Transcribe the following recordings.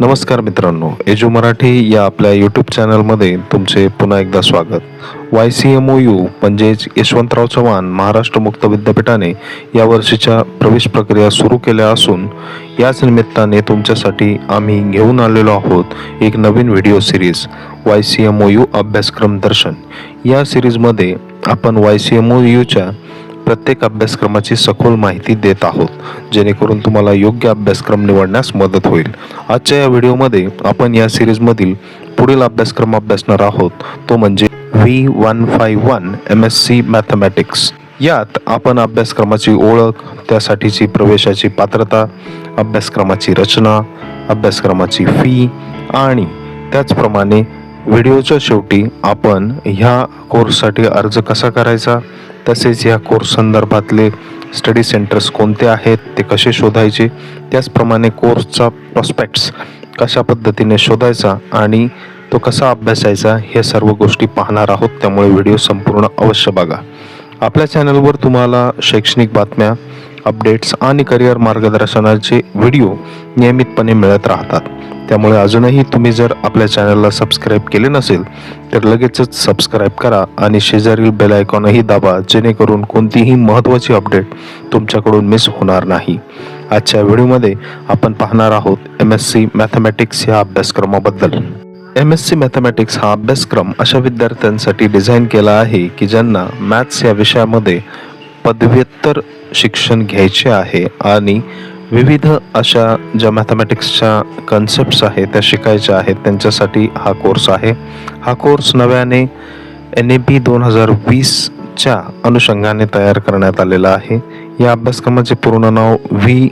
नमस्कार मित्रांनो एजू मराठी या आपल्या यूट्यूब चॅनलमध्ये तुमचे पुन्हा एकदा स्वागत. Y C M O U म्हणजेच यशवंतराव चव्हाण महाराष्ट्र मुक्त विद्यापीठाने या वर्षीच्या प्रवेश प्रक्रिया सुरू केल्या असून याच निमित्ताने तुमच्यासाठी आम्ही घेऊन आलेलो आहोत एक नवीन video series Y C M O U अभ्यासक्रम दर्शन. या सिरीजमध्ये आपण वाय सी एम ओ यूच्या प्रत्येक अभ्यासक्रमाची सखोल माहिती देत आहोत. जेणेकरून तुम्हाला योग्य अभ्यासक्रम निवडण्यास मदत होईल. आजच्या या व्हिडिओमध्ये आपण या सिरीजमधील पुढील अभ्यासक्रम अभ्यासणार आहोत. तो म्हणजे V one five one M S C mathematics यात आपण अभ्यासक्रमाची ओळख त्यासाठीची प्रवेशाची पात्रता अभ्यासक्रमाची रचना अभ्यासक्रमाची फी आणि त्याचप्रमाणे व्हिडिओच्या शेवटी आपण ह्या कोर्ससाठी अर्ज कसा करायचा? तसेच या कोर्स संदर्भातले स्टडी सेंटर्स कोणते आहेत? ते कसे शोधायचे? त्याचप्रमाणे कोर्सचा प्रॉस्पेक्ट्स कशा पद्धतीने शोधायचा आणि तो कसा अभ्यासायचा हे सर्व गोष्टी पाहणार आहोत. त्यामुळे व्हिडिओ संपूर्ण अवश्य बघा. आपल्या चॅनलवर तुम्हाला शैक्षणिक बातम्या अपडेट्स आणि करिअर मार्गदर्शनाचे व्हिडिओ नियमितपणे मिळत राहतात. त्यामुळे अजूनही तुम्ही जर आपल्या चॅनलला सबस्क्राईब केले नसेल तर लगेचच सबस्क्राईब करा आणि शेजारील बेल आयकॉनही दाबा जेणेकरून कोणतीही महत्त्वाची अपडेट तुमच्याकडून मिस होणार नाही. आजच्या व्हिडिओमध्ये आपण पाहणार आहोत एम एस सी मॅथमॅटिक्स या अभ्यासक्रमाबद्दल. एम एस सी मॅथमॅटिक्स हा अभ्यासक्रम अशा विद्यार्थ्यांसाठी डिझाईन केला आहे की ज्यांना मॅथ्स या विषयामध्ये पदव्युत्तर शिक्षण घ्यायचे आहे आणि विविध अशा ज्या मॅथमॅटिक्सच्या कन्सेप्ट्स आहेत त्या शिकायच्या आहेत त्यांच्यासाठी हा कोर्स आहे. हा कोर्स नव्याने एन ए बी दोन हजार वीसच्या अनुषंगाने तयार करण्यात आलेला आहे. या अभ्यासक्रमाचे पूर्ण नाव व्ही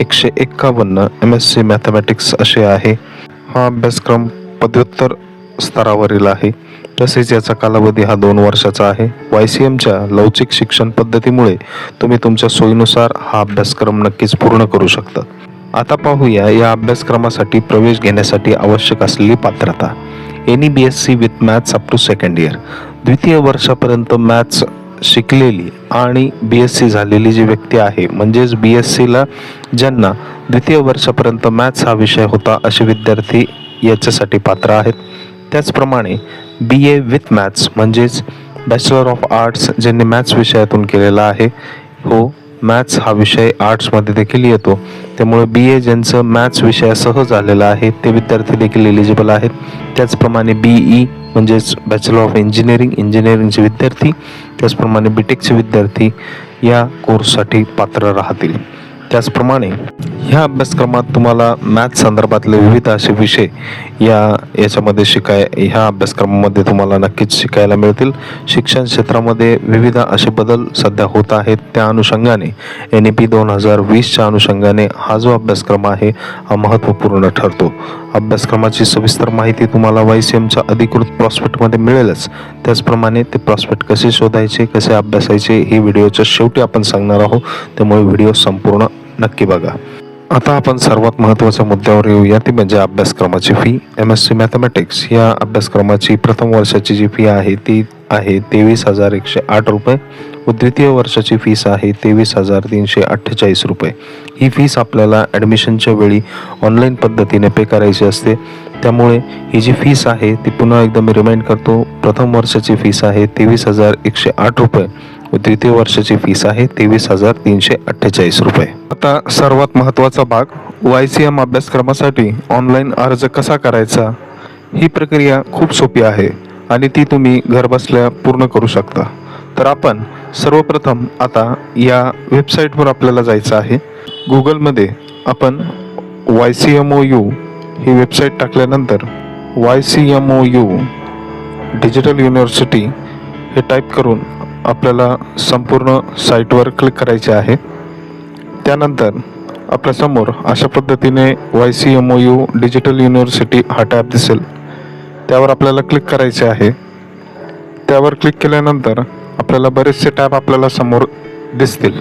एकशे एक्कावन्न एम एस सी मॅथमॅटिक्स असे आहे. हा अभ्यासक्रम पदव्युत्तर स्तरावरील आहे. तसेच याचा कालावधी हा दोन वर्षाचा आहे. वाय सी एमच्या लवचिक शिक्षण पद्धतीमुळे तुम्ही तुमच्या सोयीनुसार हा अभ्यासक्रम नक्कीच पूर्ण करू शकता. आता पाहूया या अभ्यासक्रमासाठी प्रवेश घेण्यासाठी आवश्यक असलेली पात्रता. Any B S C with maths up to second year द्वितीय वर्षापर्यंत मॅथ्स शिकलेली आणि बी एस सी झालेली जी व्यक्ती आहे म्हणजेच बी एस सीला ज्यांना द्वितीय वर्षापर्यंत मॅथ्स हा विषय होता असे विद्यार्थी याच्यासाठी पात्र आहेत. त्याचप्रमाणे बी ए विथ मॅथ्स म्हणजेच बॅचलर ऑफ आर्ट्स ज्यांनी मॅथ्स विषयातून केलेला आहे हो मॅथ्स हा विषय आर्ट्समध्ये देखील येतो. त्यामुळे बी ए ज्यांचं मॅथ्स विषयासह झालेलं आहे ते विद्यार्थी देखील एलिजिबल आहेत. त्याचप्रमाणे बी ई म्हणजेच बॅचलर ऑफ इंजिनिअरिंग इंजिनिअरिंगचे विद्यार्थी त्याचप्रमाणे बी टेकचे विद्यार्थी या कोर्ससाठी पात्र राहतील. त्याचप्रमाणे ह्या अभ्यासक्रमात तुम्हाला मॅथ्स संदर्भातले विविध असे विषय या याच्यामध्ये शिकाय ह्या अभ्यासक्रमामध्ये तुम्हाला नक्कीच शिकायला मिळतील. शिक्षण क्षेत्रामध्ये विविध असे बदल सध्या होत आहेत. त्या अनुषंगाने एन ई पी दोन हजार वीसच्या अनुषंगाने हा जो अभ्यासक्रम आहे हा महत्त्वपूर्ण ठरतो. अभ्यासक्रमाची सविस्तर माहिती तुम्हाला वाय सी एमच्या अधिकृत प्रॉस्पेक्टमध्ये मिळेलच. त्याचप्रमाणे ते प्रॉस्पेक्ट कसे शोधायचे कसे अभ्यासायचे हे व्हिडिओच्या शेवटी आपण सांगणार आहोत. त्यामुळे व्हिडिओ संपूर्ण नक्की बघा. आता आपण सर्वात महत्त्वाच्या मुद्द्यावर येऊया. ती म्हणजे अभ्यासक्रमाची fee M S C mathematics या अभ्यासक्रमाची प्रथम वर्षाची जी फी आहे ती आहे तेवीस हजार एकशे आठ रुपये. व द्वितीय वर्षाची फीस आहे तेवीस हजार तीनशे अठ्ठेचाळीस रुपये. ही फीस आपल्याला ॲडमिशनच्या वेळी ऑनलाईन पद्धतीने पे करायची असते. त्यामुळे ही जी फीस आहे ती पुन्हा एकदा मी रिमाइंड करतो. प्रथम वर्षाची फीस आहे तेवीस हजार एकशे आठ रुपये. व द्वितीय वर्षाची फीस आहे तेवीस हजार तीनशे अठ्ठेचाळीस रुपये. आता सर्वात महत्त्वाचा भाग वाय सी एम अभ्यासक्रमासाठी ऑनलाईन अर्ज कसा करायचा? ही प्रक्रिया खूप सोपी आहे आणि ती तुम्ही घरबसल्या पूर्ण करू शकता. तर आपण सर्वप्रथम आता या वेबसाईटवर आपल्याला जायचं आहे. गुगलमध्ये आपण Y C M O U ही वेबसाईट टाकल्यानंतर Y C M O U digital university हे टाईप करून आपल्याला संपूर्ण साईटवर क्लिक करायचे आहे. त्यानंतर आपल्यासमोर अशा पद्धतीने Y C M O U digital university हा टॅब दिसेल. त्यावर आपल्याला क्लिक करायचे आहे. त्यावर क्लिक केल्यानंतर आपल्याला बरेचसे टॅब आपल्याला समोर दिसतील.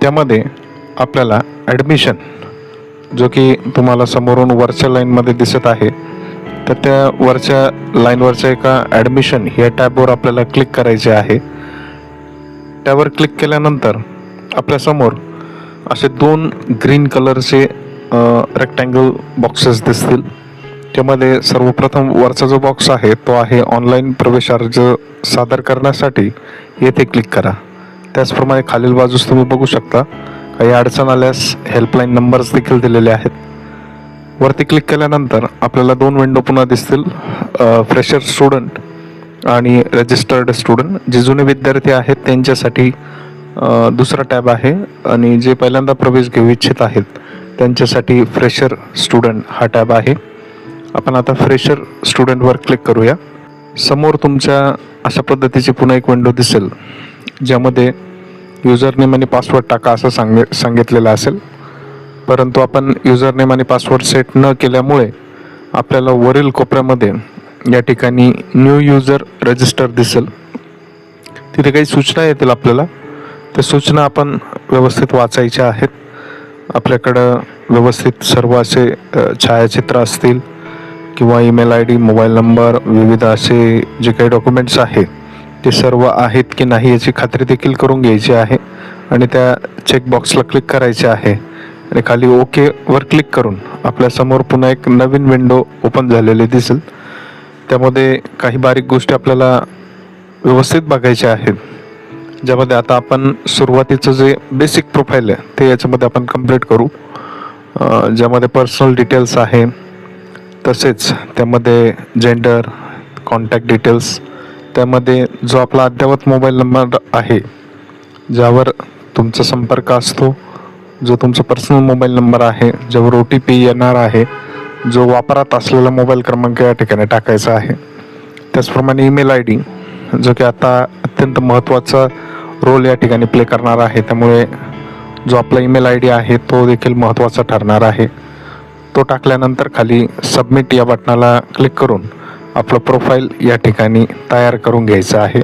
त्यामध्ये आपल्याला ॲडमिशन जो की तुम्हाला समोरून वरच्या लाईनमध्ये दिसत आहे तर त्या वरच्या लाईनवरच्या एका ॲडमिशन या टॅबवर आपल्याला क्लिक करायचे आहे. त्यावर क्लिक केल्यानंतर आपल्यासमोर असे दोन ग्रीन कलरचे रेक्टँगल बॉक्सेस दिसतील. त्यामध्ये सर्वप्रथम वरचा जो बॉक्स आहे तो आहे ऑनलाईन प्रवेश अर्ज सादर करण्यासाठी. येथे क्लिक करा. त्याचप्रमाणे खालील बाजूस तुम्ही बघू शकता काही अडचण आल्यास हेल्पलाईन नंबर्स देखील दिलेले आहेत. वरती क्लिक केल्यानंतर आपल्याला दोन विंडो पुन्हा दिसतील. फ्रेशर स्टुडंट आणि रजिस्टर्ड स्टुडंट जे जुने विद्यार्थी आहेत त्यांच्यासाठी दुसरा टॅब आहे. आणि जे पहिल्यांदा प्रवेश घेऊ इच्छित आहेत त्यांच्यासाठी फ्रेशर स्टुडंट हा टॅब आहे. आपण आता फ्रेशर स्टुडंटवर क्लिक करूया. समोर तुमच्या अशा पद्धतीची पुन्हा एक विंडो दिसेल ज्यामध्ये युजर नेम आणि पासवर्ड टाका असं सांगे सांगितलेलं असेल. परंतु आपण युजर नेम आणि पासवर्ड सेट न केल्यामुळे आपल्याला वरील कोपऱ्यामध्ये या ठिकाणी न्यू युजर रजिस्टर दिसेल. तिथे काही सूचना येतील आपल्याला. त्या सूचना आपण व्यवस्थित वाचायच्या आहेत. आपल्याकडं व्यवस्थित सर्व असे छायाचित्र असतील किंवा email I D mobile number विविध असे जे काही डॉक्युमेंट्स आहेत ते सर्व आहेत की नाही याची खात्री देखील करून घ्यायची आहे आणि त्या चेकबॉक्सला क्लिक करायचे आहे आणि खाली ओकेवर क्लिक करून आपल्यासमोर पुन्हा एक नवीन विंडो ओपन झालेली दिसेल. त्यामध्ये काही बारीक गोष्टी आपल्याला व्यवस्थित बघायच्या आहेत ज्यामध्ये आता आपण सुरुवातीचं जे बेसिक प्रोफाईल आहे ते याच्यामध्ये आपण कंप्लीट करू. ज्यामध्ये पर्सनल डिटेल्स आहे तसेच त्यामध्ये जेंडर कॉन्टॅक्ट डिटेल्स त्यामध्ये जो आपला अद्ययावत मोबाईल नंबर आहे ज्यावर तुमचा संपर्क असतो जो तुमचा पर्सनल मोबाईल नंबर आहे ज्यावर ओ टी पी येणार आहे जो वापरात असलेला मोबाईल क्रमांक या ठिकाणी टाकायचा आहे. त्याचप्रमाणे ईमेल आय डी जो की आता अत्यंत महत्त्वाचा रोल या ठिकाणी प्ले करणार आहे. त्यामुळे जो आपला ईमेल आय डी आहे तो देखील महत्त्वाचा ठरणार आहे. तो टाकल्यानंतर खाली सबमिट या बटनाला क्लिक करून आपलं प्रोफाईल या ठिकाणी तयार करून घ्यायचं आहे.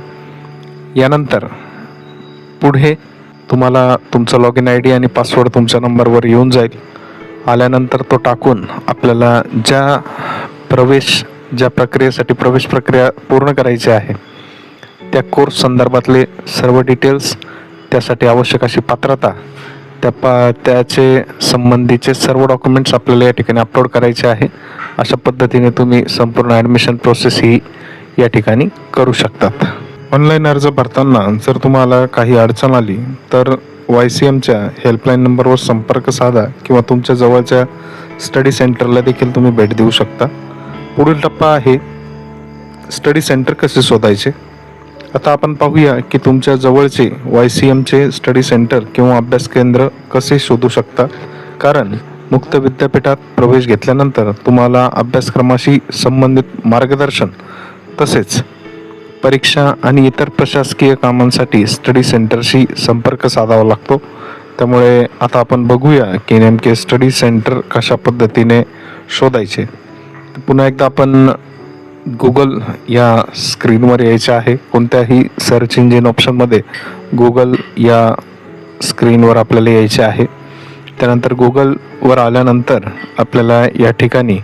यानंतर पुढे तुम्हाला तुमचा लॉग इन आय डी आणि पासवर्ड तुमच्या नंबरवर येऊन जाईल. आल्यानंतर तो टाकून आपल्याला ज्या प्रवेश ज्या प्रक्रियेसाठी प्रवेश प्रक्रिया पूर्ण करायची आहे त्या कोर्स संदर्भातले सर्व डिटेल्स त्यासाठी आवश्यक अशी पात्रता त्या पा त्याचे संबंधीचे सर्व डॉक्युमेंट्स आपल्याला या ठिकाणी अपलोड करायचे आहे. अशा पद्धतीने तुम्ही संपूर्ण ॲडमिशन प्रोसेस ही या ठिकाणी करू शकतात. ऑनलाईन अर्ज भरताना जर तुम्हाला काही अडचण आली तर वाय सी एमच्या हेल्पलाईन नंबरवर संपर्क साधा किंवा तुमच्या जवळच्या स्टडी सेंटरला देखील तुम्ही भेट देऊ शकता. पुढील टप्पा आहे स्टडी सेंटर कसे शोधायचे? आता आपण पाहूया की तुमच्या जवळचे वाय सी एमचे स्टडी सेंटर किंवा अभ्यास केंद्र कसे शोधू शकता. कारण मुक्त विद्यापीठात प्रवेश घेतल्यानंतर तुम्हाला अभ्यासक्रमाशी संबंधित मार्गदर्शन तसेच परीक्षा आणि इतर प्रशासकीय कामांसाठी स्टडी सेंटरशी संपर्क साधावा लागतो. त्यामुळे आता आपण बघूया की नेमके स्टडी सेंटर कशा पद्धतीने शोधायचे. पुन्हा एकदा आपण गुगल या स्क्रीनवर यायचे आहे. कोणत्याही सर्च इंजिन ऑप्शनमध्ये गुगल या स्क्रीनवर आपल्याला यायचे आहे. त्यानंतर गुगलवर आल्यानंतर आपल्याला या ठिकाणी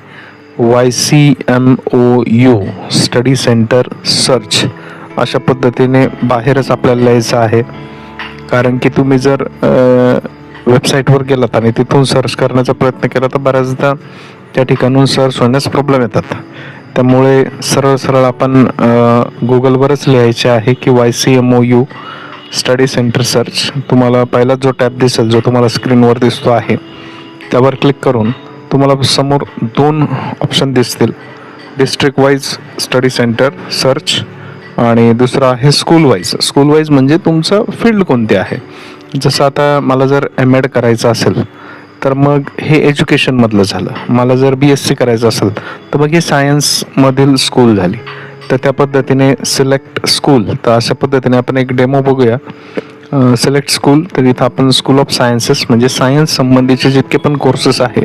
Y C M O U study centre search अशा पद्धतीने बाहेरच आपल्याला यायचं आहे. कारण की तुम्ही जर वेबसाईटवर गेलात आणि तिथून सर्च करण्याचा प्रयत्न केला तर बऱ्याचदा त्या ठिकाणून सर्च होण्यास प्रॉब्लेम येतात. त्यामुळे सरळ सरळ आपण गुगलवरच लिहायचे आहे की Y C M O U study centre search. तुम्हाला पहिला जो टॅब दिसेल जो तुम्हाला स्क्रीनवर दिसतो आहे त्यावर क्लिक करून तुम्हाला समोर दोन ऑप्शन दिसतील. District wise study centre search आणि दुसरं आहे स्कूल वाईज स्कूल वाईज म्हणजे तुमचं फील्ड कोणते आहे? जसं आता मला जर एम एड करायचं असेल तर मग हे एज्युकेशनमधलं झालं. मला जर बी एस सी करायचं असेल तर मग हे सायन्समधील स्कूल झाली. तर त्या पद्धतीने सिलेक्ट स्कूल तर अशा पद्धतीने आपण एक डेमो बघूया. सिलेक्ट स्कूल तर इथं आपण स्कूल ऑफ सायन्सेस म्हणजे सायन्स संबंधीचे जितके पण कोर्सेस आहे